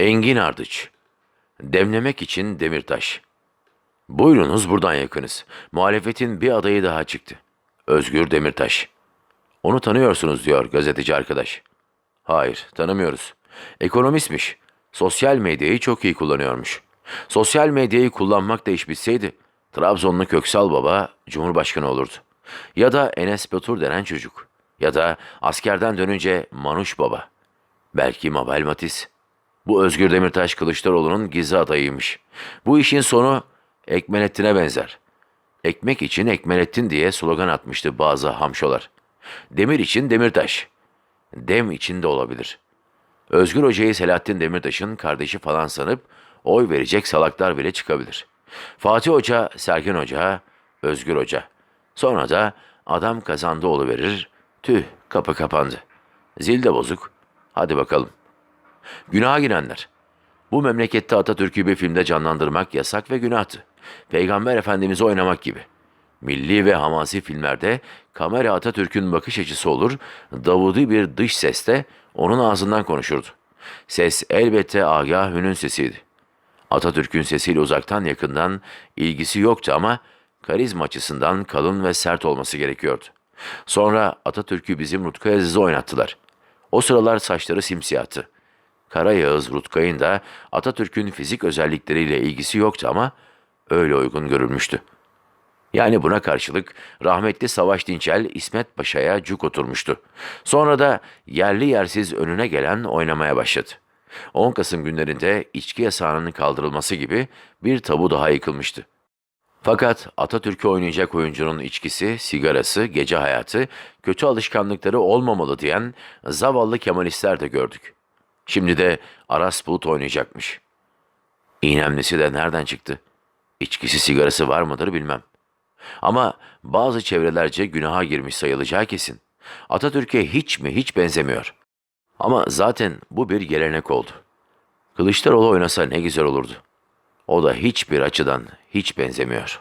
Engin Ardıç. Demlemek için Demirtaş. Buyurunuz buradan yakınız. Muhalefetin bir adayı daha çıktı. Özgür Demirtaş. Onu tanıyorsunuz diyor gazeteci arkadaş. Hayır, tanımıyoruz. Ekonomistmiş. Sosyal medyayı çok iyi kullanıyormuş. Sosyal medyayı kullanmak da iş bitseydi, Trabzonlu Köksal Baba Cumhurbaşkanı olurdu. Ya da Enes Batur denen çocuk. Ya da askerden dönünce Manuş Baba. Belki Mabel Matiz. Bu Özgür Demirtaş Kılıçdaroğlu'nun gizli adayıymış. Bu işin sonu Ekmelettin'e benzer. Ekmek için Ekmelettin diye slogan atmıştı bazı hamşolar. Demir için Demirtaş. Dem için de olabilir. Özgür Hoca'yı Selahattin Demirtaş'ın kardeşi falan sanıp oy verecek salaklar bile çıkabilir. Fatih Hoca, Sergen Hoca, Özgür Hoca. Sonra da adam kazandı verir. Tüh kapı kapandı. Zil de bozuk. Hadi bakalım. Günaha girenler. Bu memlekette Atatürk'ü bir filmde canlandırmak yasak ve günahtı. Peygamber Efendimiz'i oynamak gibi. Milli ve hamasi filmlerde kamera Atatürk'ün bakış açısı olur, Davudi bir dış seste onun ağzından konuşurdu. Ses elbette Agah Hün'ün sesiydi. Atatürk'ün sesiyle uzaktan yakından ilgisi yoktu ama karizma açısından kalın ve sert olması gerekiyordu. Sonra Atatürk'ü bizim Rutkay Aziz'e oynattılar. O sıralar saçları simsiyahtı. Kara Yağız Rutkay'ın da Atatürk'ün fizik özellikleriyle ilgisi yoktu ama öyle uygun görülmüştü. Yani buna karşılık rahmetli Savaş Dinçel İsmet Paşa'ya cuk oturmuştu. Sonra da yerli yersiz önüne gelen oynamaya başladı. 10 Kasım günlerinde içki yasağının kaldırılması gibi bir tabu daha yıkılmıştı. Fakat Atatürk'ü oynayacak oyuncunun içkisi, sigarası, gece hayatı, kötü alışkanlıkları olmamalı diyen zavallı Kemalistler de gördük. Şimdi de Aras Bulut oynayacakmış. İğnemlisi de nereden çıktı? İçkisi sigarası var mıdır bilmem. Ama bazı çevrelerce günaha girmiş sayılacağı kesin. Atatürk'e hiç mi hiç benzemiyor. Ama zaten bu bir gelenek oldu. Kılıçdaroğlu oynasa ne güzel olurdu. O da hiçbir açıdan hiç benzemiyor.